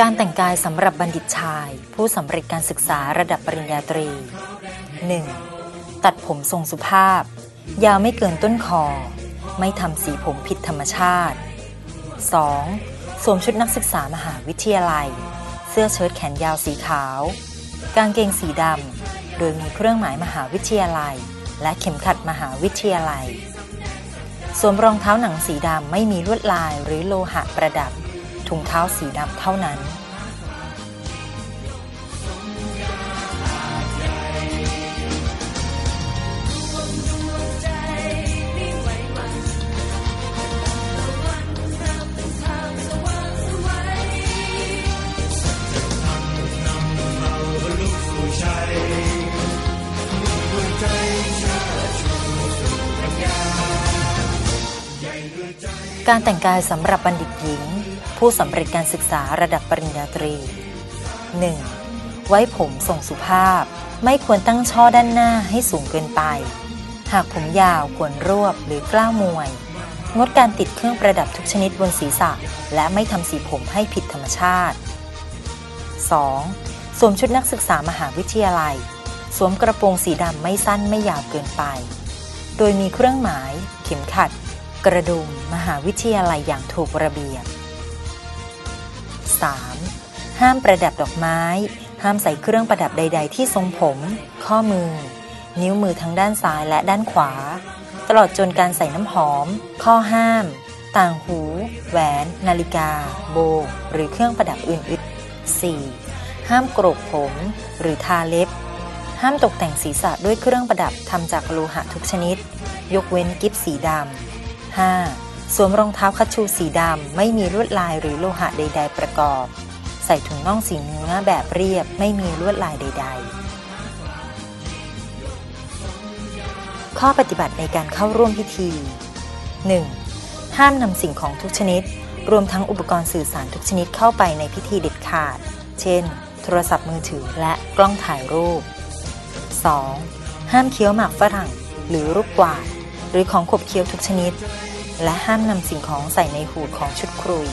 การแต่งกายสำหรับบัณฑิตชาย ผู้สำเร็จการศึกษาระดับปริญญาตรี 1. ตัดผมทรงสุภาพ ยาวไม่เกินต้นคอ ไม่ทำสีผมผิดธรรมชาติ 2. สวมชุดนักศึกษามหาวิทยาลัย เสื้อเชิ้ตแขนยาวสีขาว กางเกงสีดำ โดยมีเครื่องหมายมหาวิทยาลัย และเข็มขัดมหาวิทยาลัย สวมรองเท้าหนังสีดำไม่มีลวดลายหรือโลหะประดับ ถุงเท้าสีดำเท่านั้น การแต่งกายสำหรับบัณฑิตหญิง ผู้สำเร็จการศึกษาระดับปริญญาตรี 1. ไว้ผมทรงสุภาพ ไม่ควรตั้งช่อด้านหน้าให้สูงเกินไป หากผมยาวควรรวบหรือกล้าวมวย งดการติดเครื่องประดับทุกชนิดบนศีรษะ และไม่ทำสีผมให้ผิดธรรมชาติ 2. สวมชุดนักศึกษามหาวิทยาลัย สวมกระโปรงสีดำไม่สั้นไม่ยาวเกินไป โดยมีเครื่องหมาย เข็มขัด กระดุมมหาวิทยาลัยอย่างถูกระเบียบ 3. ห้ามประดับดอกไม้ ห้ามใส่เครื่องประดับใด ๆ ที่ทรงผม ข้อมือ นิ้วมือทั้งด้านซ้ายและด้านขวา ตลอดจนการใส่น้ำหอม ข้อห้าม ต่างหู แหวน นาฬิกา โบ หรือเครื่องประดับอื่นๆ 4. ห้ามโกรกผม หรือทาเล็บ ห้ามตกแต่งศีรษะด้วยเครื่องประดับทำจากโลหะทุกชนิด ยกเว้นกิฟสีดำ 5. สวมรองเท้าคัชชูสีดำ ไม่มีลวดลายหรือโลหะใด ๆ ประกอบ ใส่ถุงน่องสีเนื้อแบบเรียบ ไม่มีลวดลายใด ๆ ข้อปฏิบัติในการเข้าร่วมพิธี 1. ห้ามนำสิ่งของทุกชนิด รวมทั้งอุปกรณ์สื่อสารทุกชนิดเข้าไปในพิธีเด็ดขาด เช่น โทรศัพท์มือถือและกล้องถ่ายรูป 2. ห้ามเคี้ยวหมากฝรั่ง หรือรูปกวาด หรือของขบเคี้ยวทุกชนิด และห้ามนำสิ่งของใส่ในหูดของชุดครุย